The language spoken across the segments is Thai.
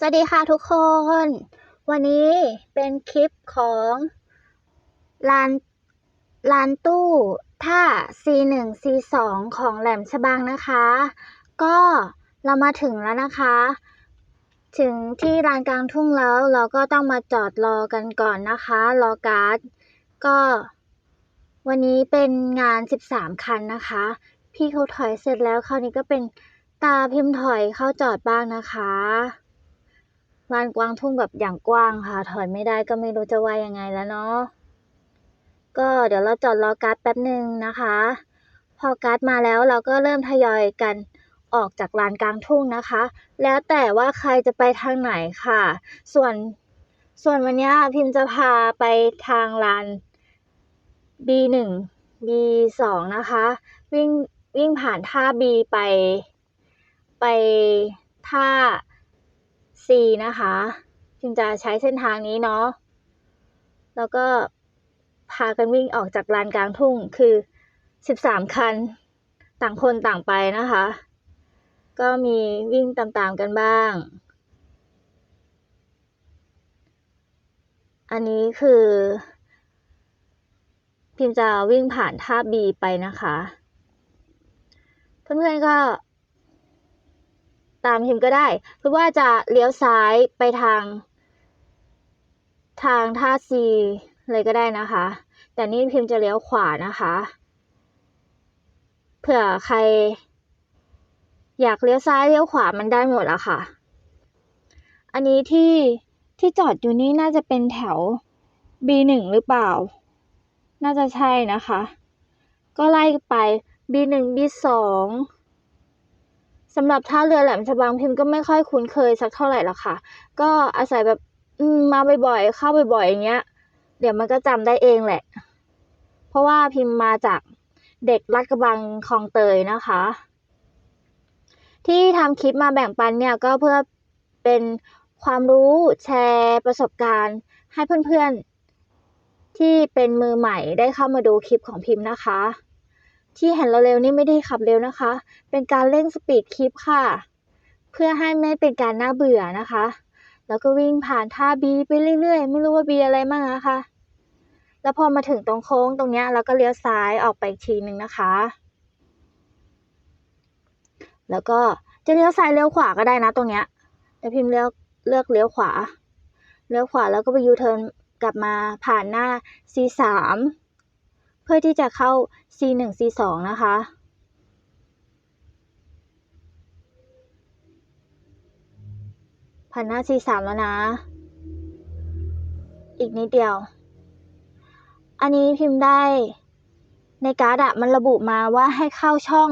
สวัสดีค่ะทุกคน วันนี้เป็นคลิปของลานลานตู้ท่า C1 C2 ของแหลมฉบังนะคะ ก็เรามาถึงแล้วนะคะ ถึงที่ลานกลางทุ่งแล้วเราก็ต้องมาจอดรอกันก่อนนะคะ รอการ์ด ก็วันนี้เป็นงาน 13 คันนะคะ พี่เขาถอยเสร็จแล้วคราวนี้ก็เป็นตาพิมพ์ถอยเข้าจอดบ้างนะคะ ลานกวางทุ่งแบบอย่างกว้างค่ะ ถอยไม่ได้ก็ไม่รู้จะว่ายังไงแล้วเนาะก็เดี๋ยวเราจอดรอการ์ดแป๊บหนึ่งนะคะ พอการ์ดมาแล้วเราก็เริ่มทยอยกันออกจากลานกลางทุ่งนะคะ แล้วแต่ว่าใครจะไปทางไหนค่ะ ส่วนส่วนวันนี้พิมพ์จะพาไปทางลาน B1 B2 นะคะ วิ่งวิ่งผ่านท่า B ไป ไปท่า C นะคะพิมจะใช้เส้นทางนี้เนาะแล้วก็พากันวิ่งออกจากลานกลางทุ่งคือ 13 คัน ต่างคนต่างไปนะคะ ก็มีวิ่งตามๆกันบ้าง อันนี้คือ พิมจะวิ่งผ่านท่า B ไปนะคะ เพื่อนๆก็ ตามพิมก็ได้หรือว่าจะเลี้ยวซ้ายไปทาง ทางท่า C เลยก็ได้นะคะ แต่นี่พิมจะเลี้ยวขวานะคะ เผื่อใคร อยากเลี้ยวซ้ายเลี้ยวขวามันได้หมดอะค่ะ อันนี้ที่ที่จอดอยู่นี่น่าจะเป็นแถว B1 หรือเปล่า น่าจะใช่นะคะ ก็ไล่ไป B1 B2 สำหรับท่าเรือแหลมฉบังพิมก็ไม่ค่อยคุ้นเคยสักเท่าไหร่หรอกค่ะ ก็อาศัยแบบมาบ่อยๆเข้าบ่อยๆอย่างเงี้ย เดี๋ยวมันก็จำได้เองแหละ เพราะว่าพิมมาจากเด็กรัดกระบังคลองเตยนะคะ ที่ทำคลิปมาแบ่งปันเนี่ยก็เพื่อเป็นความรู้แชร์ประสบการณ์ ให้เพื่อนๆที่เป็นมือใหม่ได้เข้ามาดูคลิปของพิมพ์นะคะ ที่เห็นเราเร็วนี่ไม่ได้ขับเร็วนะคะ เป็นการเร่งสปีดคลิปค่ะ เพื่อให้ไม่เป็นการน่าเบื่อนะคะ แล้วก็วิ่งผ่านท่าบีไปเรื่อยๆ ไม่รู้ว่าบีอะไรมั่งนะคะ แล้วพอมาถึงตรงโค้งตรงเนี้ยเราก็เลี้ยวซ้ายออกไปอีกทีหนึ่งนะคะ แล้วก็จะเลี้ยวซ้ายเลี้ยวขวาก็ได้นะตรงเนี้ยแต่พิมพ์เลือกเลือกเลี้ยวขวา เลี้ยวขวาแล้วก็ไปยูเทิร์นกลับมาผ่านหน้า C3 พื่อที่จะเข้า C1 C2 นะคะ ผ่านหน้า C3 แล้วนะ อีกนิดเดียว อันนี้พิมพ์ได้ในการ์ดอะมันระบุมาว่าให้เข้าช่อง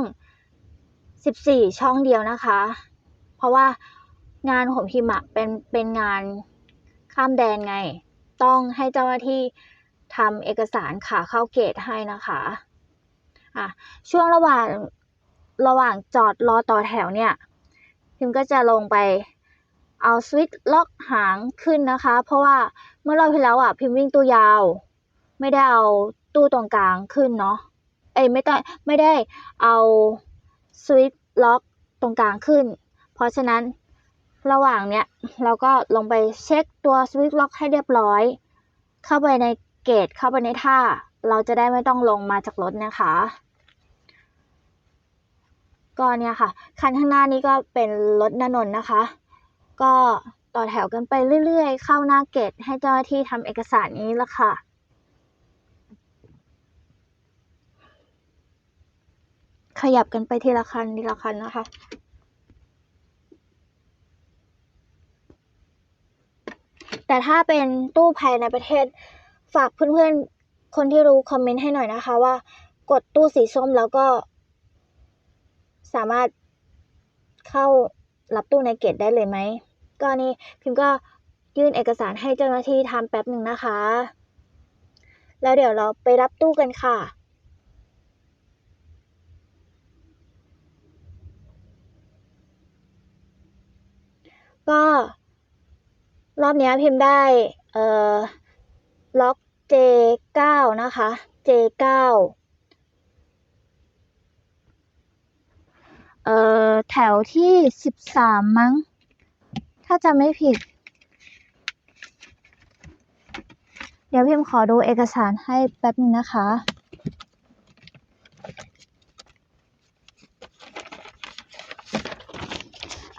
14 ช่องเดียวนะคะ เพราะว่างานของพิมพ์อะเป็นเป็นงานข้ามแดนไง ต้องให้เจ้าหน้าที่ ทำเอกสารขาเข้าเกตให้นะคะอะช่วงระหว่างระหว่างจอดรอต่อแถวเนี่ยพิมก็จะลงไปเอาสวิตช์ล็อกหางขึ้นนะคะ เพราะว่าเมื่อเราที่แล้วอะพิมวิ่งตัวยาว ไม่ได้เอาตู้ตรงกลางขึ้นเนาะเอ้ยไม่ได้ไม่ได้เอาสวิตช์ล็อกตรงกลางขึ้น เพราะฉะนั้นระหว่างเนี้ยเราก็ลงไปเช็คตัวสวิตช์ล็อกให้เรียบร้อย เข้าไปใน เกตเข้าไปในท่า เราจะได้ไม่ต้องลงมาจากรถนะคะก็เนี่ยค่ะ คันข้างหน้านี้ก็เป็นรถนนนท์นะคะ ก็ต่อแถวกันไปเรื่อยๆ เข้าหน้าเกตให้เจ้าหน้าที่ทำเอกสารนี้ละค่ะ ขยับกันไปทีละคันทีละคันนะคะแต่ถ้าเป็นตู้ภายในประเทศ ฝากเพื่อนๆ คนที่รู้คอมเมนต์ให้หน่อยนะคะ ว่ากดตู้สีส้มแล้วก็ สามารถเข้ารับตู้ในเกตได้เลยไหมก็นี่พิมพ์ก็ยื่นเอกสารให้เจ้าหน้าที่ทำแป๊บหนึ่งนะคะ แล้วเดี๋ยวเราไปรับตู้กันค่ะก็รอบนี้พิมพ์ได้ เอ่อ J9 นะคะ J9 เอ่อแถวที่13มั้ง ถ้าจะไม่ผิด เดี๋ยวพิมพ์ขอดูเอกสารให้แป๊บนึงนะคะ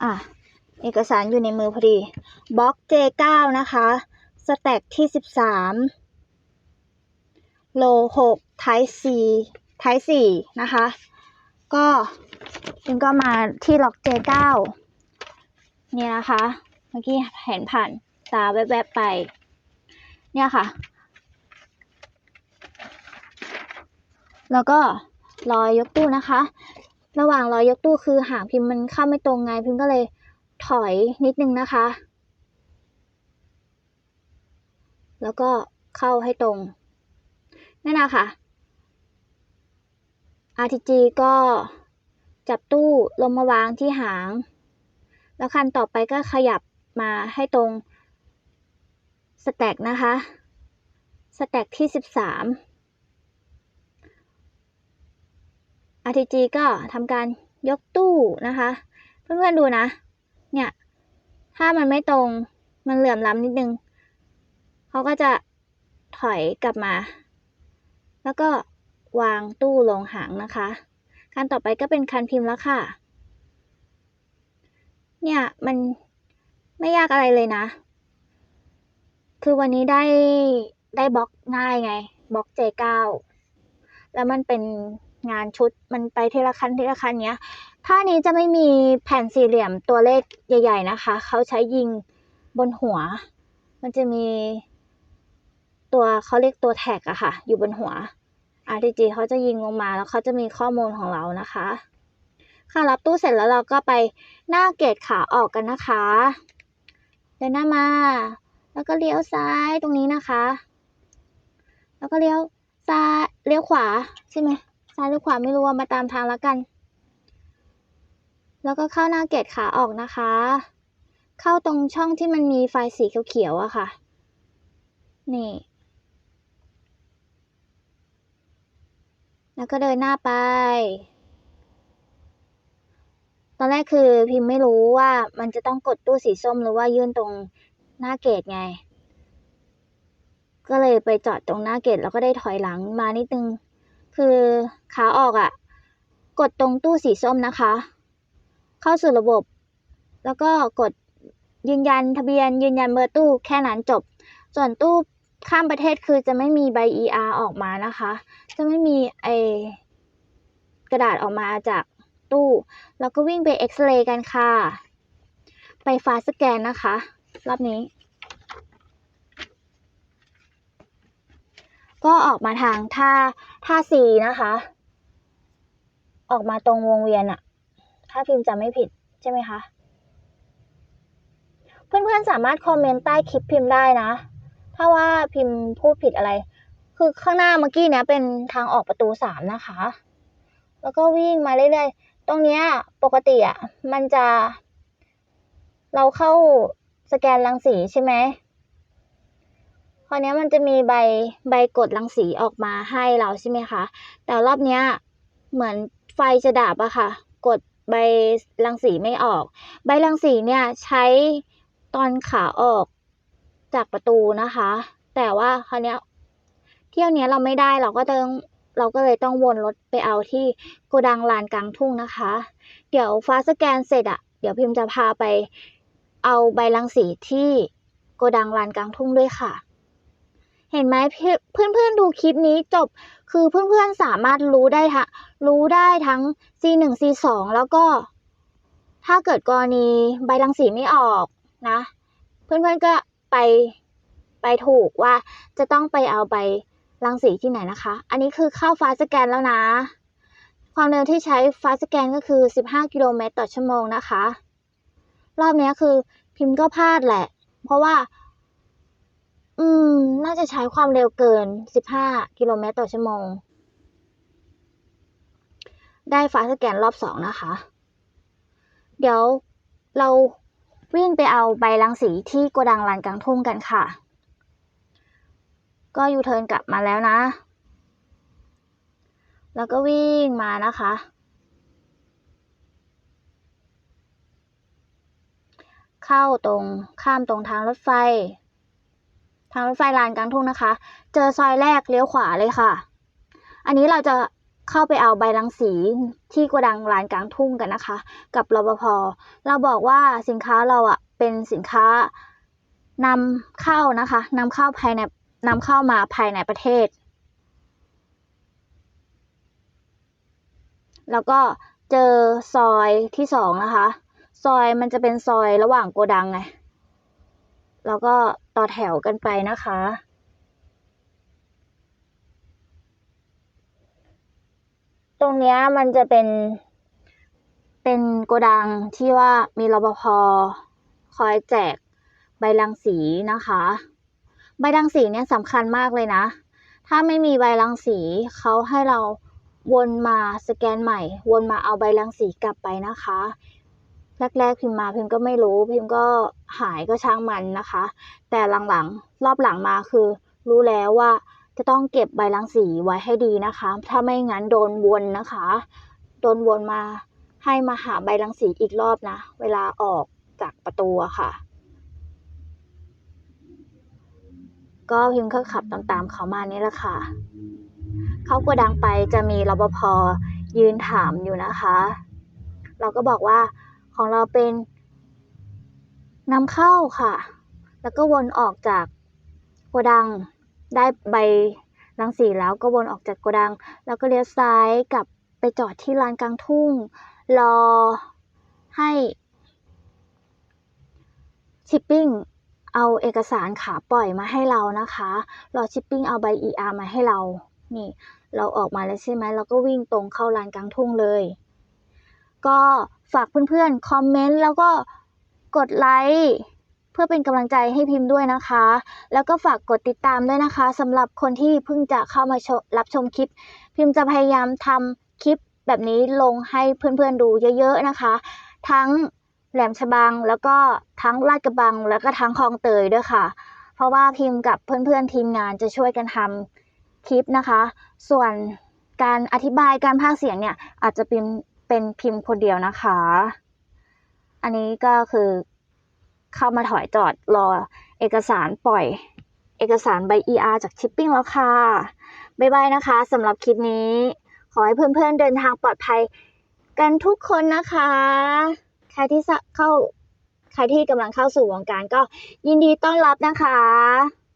อะ เอกสารอยู่ในมือพอดีบล็อก J9 นะคะ สแต็กที่13 โล6ไทป์ C ไทป์4นะคะ ก็พิมก็มาที่ล็อก J9 เนี่ยนะคะ เมื่อกี้เห็นผ่านตาแวบๆไป เนี่ยค่ะ แล้วก็รอยยกตู้นะคะ ระหว่างรอยยกตู้คือหางพิมพ์มันเข้าไม่ตรงไงพิมพ์ก็เลยถอยนิดนึงนะคะ แล้วก็เข้าให้ตรง นั่นนะคะ RTG ก็จับตู้ลงมาวางที่หาง แล้วคันต่อไปก็ขยับมาให้ตรงสแต็กนะคะ สแต็กที่ 13 RTG ก็ทำการยกตู้นะคะ เพื่อนๆดูนะ เนี่ย ถ้ามันไม่ตรง มันเหลื่อมล้ำนิดนึง เขาก็จะถอยกลับมา แล้วก็วางตู้ลงหางนะคะคันต่อไปก็เป็นคันพิมพ์แล้วค่ะ เนี่ยมันไม่ยากอะไรเลยนะ คือวันนี้ได้ได้บล็อกง่ายไงบล็อก J9 แล้วมันเป็นงานชุดมันไปทีละคันทีละคันเนี้ยท่านี้จะไม่มีแผ่นสี่เหลี่ยมตัวเลขใหญ่ ๆ นะคะ เขาใช้ยิงบนหัว มันจะมี ตัวเขาเรียกตัวแท็กอะค่ะ อยู่บนหัว RTG เขาจะยิงลงมาแล้วเขาจะมีข้อมูลของเรานะคะ ค่ะรับตู้เสร็จแล้วเราก็ไปหน้าเกตขาออกกันนะคะ เดินหน้ามา แล้วก็เลี้ยวซ้ายตรงนี้นะคะ แล้วก็เลี้ยวซ้ายเลี้ยวขวาใช่ไหมซ้ายหรือขวาไม่รู้ว่ามาตามทางแล้วกัน แล้วก็เข้าหน้าเกตขาออกนะคะ เข้าตรงช่องที่มันมีไฟสีเขียวๆอะค่ะ นี่ แล้วก็เดินหน้าไป ตอนแรกคือพิมพ์ไม่รู้ว่ามันจะต้องกดตู้สีส้มหรือว่ายื่นตรงหน้าเกตไง ก็เลยไปจอดตรงหน้าเกตแล้วก็ได้ถอยหลังมานิดนึง คือขาออกอะ่ะ กดตรงตู้สีส้มนะคะ เข้าสู่ระบบ แล้วก็กดยืนยันทะเบียนยืนยันเบอร์ตู้แค่นั้นจบ ส่วนตู้ ข้ามประเทศคือจะไม่มีใบ ER ออกมานะคะ จะไม่มีไอกระดาษออกมาจากตู้ แล้วก็วิ่งไปเอ็กซเรย์กันค่ะ ไปฟาสแกนนะคะ รอบนี้ ก็ออกมาทางท่าท่าซีนะคะ ออกมาตรงวงเวียนอะถ้าพิมพ์จำไม่ผิดใช่ไหมคะ เพื่อนๆสามารถคอมเมนต์ใต้คลิปพิมพ์ได้นะ ถ้าว่าพิมพ์พูดผิดอะไร คือข้างหน้าเมื่อกี้เนี้ยเป็นทางออกประตูสามนะคะ แล้วก็วิ่งมาเรื่อยๆ ตรงเนี้ยปกติอะมันจะ เราเข้าสแกนรังสีใช่ไหมคราวนี้มันจะมีใบใบกดรังสีออกมาให้เราใช่ไหมคะ แต่รอบเนี้ยเหมือนไฟจะดับอะค่ะ กดใบรังสีไม่ออก ใบรังสีเนี่ยใช้ตอนขาออก จากประตูนะคะ แต่ว่าคราวเนี้เที่ยวนี้เราไม่ได้เราก็ต้องเราก็เลยต้องวนรถไปเอาที่โกดังลานกลางทุ่งนะคะ เดี๋ยวฟ้าสแกนเสร็จอะเดี๋ยวพิมพ์จะพาไปเอาใบรังสีที่โกดังลานกลางทุ่งด้วยค่ะ เห็นไหมเพื่อนเพื่อนๆดูคลิปนี้จบคือเพื่อนๆสามารถรู้ได้ทั้งรู้ได้ทั้ง C1 C2 แล้วก็ ถ้าเกิดกรณีใบรังสีไม่ออกนะ เพื่อนๆก็ ไปไปถูกว่าจะต้องไปเอาใบรังสีที่ไหนนะคะ อันนี้คือเข้าฟ้าสแกนแล้วนะ ความเร็วที่ใช้ฟ้าสแกนก็คือ 15 กิโลเมตรต่อชั่วโมงนะคะ รอบนี้คือพิมพ์ก็พลาดแหละ เพราะว่า อืม น่าจะใช้ความเร็วเกิน 15 กิโลเมตรต่อชั่วโมง ได้ฟ้าสแกนรอบสองนะคะ เดี๋ยวเรา วิ่งไปเอาใบรังสีที่โกดังลานกลางทุ่งกันค่ะ ก็ยูเทิร์นกลับมาแล้วนะ แล้วก็วิ่งมานะคะเเข้าตรงข้ามตรงทางรถไฟ ทางรถไฟลานกลางทุ่งนะคะ เจอซอยแรกเลี้ยวขวาเลยค่ะ อันนี้เราจะ เข้าไปเอาใบรังสีที่โกดังลานกลางทุ่งกันนะคะ กับรปภเราบอกว่าสินค้าเราอะเป็นสินค้านำเข้านะคะนำเข้าภายในนำเข้ามาภายในประเทศ แล้วก็เจอซอยที่สองนะคะ ซอยมันจะเป็นซอยระหว่างโกดังไงแล้วก็ต่อแถวกันไปนะคะ ตรงเนี้ยมันจะเป็น เป็นโกดังที่ว่ามีรปภคอยแจกใบรังสีนะคะ ใบรังสีเนี่ยสำคัญมากเลยนะ ถ้าไม่มีใบรังสีเขาให้เราวนมาสแกนใหม่ วนมาเอาใบรังสีกลับไปนะคะแรกๆพิมพ์มาพิมพ์ก็ไม่รู้พิมพ์ก็หายก็ช่างมันนะคะ แต่หลังๆ รอบหลังมาคือ รู้แล้วว่า จะต้องเก็บใบรังสีไว้ให้ดีนะคะ ถ้าไม่งั้นโดนวนนะคะ โดนวนมาให้มาหาใบรังสีอีกรอบนะ เวลาออกจากประตูค่ะ ก็พิมพ์ก็ขับตามๆเขามานี่แหละค่ะ เขากระดังไปจะมีรปภยืนถามอยู่นะคะ เราก็บอกว่าของเราเป็นนำเข้าค่ะ แล้วก็วนออกจากโกดัง ได้ใบรังสีแล้วก็วนออกจากโกดัง แล้วก็เลี้ยวซ้ายกลับไปจอดที่ลานกลางทุ่ง รอให้ชิปปิ้งเอาเอกสารขาปล่อยมาให้เรานะคะ รอชิปปิ้งเอาใบ ER มาให้เรา นี่ เราออกมาแล้วใช่ไหมเราก็วิ่งตรงเข้าลานกลางทุ่งเลย ก็ฝากเพื่อนๆ คอมเมนต์แล้วก็กดไลค์ พื่อเป็นกำลังใจให้พิมพ์ด้วยนะคะ แล้วก็ฝากกดติดตามด้วยนะคะสำหรับคนที่เพิ่งจะเข้ามารับชมคลิป พิมพ์จะพยายามทำคลิปแบบนี้ลงให้เพื่อนๆดูเยอะๆนะคะ ทั้งแหลมฉบังแล้วก็ทั้งลาดกระบัง แล้วก็ทั้งคลองเตยด้วยค่ะ เพราะว่าพิมพ์กับเพื่อนๆทีมงานจะช่วยกันทำคลิปนะคะ ส่วนการอธิบายการพากย์เสียงเนี่ยอาจจะพิมพ์เป็นพิมพ์คนเดียวนะคะ อันนี้ก็คือ เข้ามาถอยจอดรอเอกสารปล่อย เอกสารใบ ER จากชิปปิ้งแล้วค่ะบ๊ายบายนะคะสำหรับคลิปนี้ ขอให้เพื่อนๆเดินทางปลอดภัยกันทุกคนนะคะ ใครที่เข้าใครที่กำลังเข้าสู่วงการก็ยินดีต้อนรับนะคะ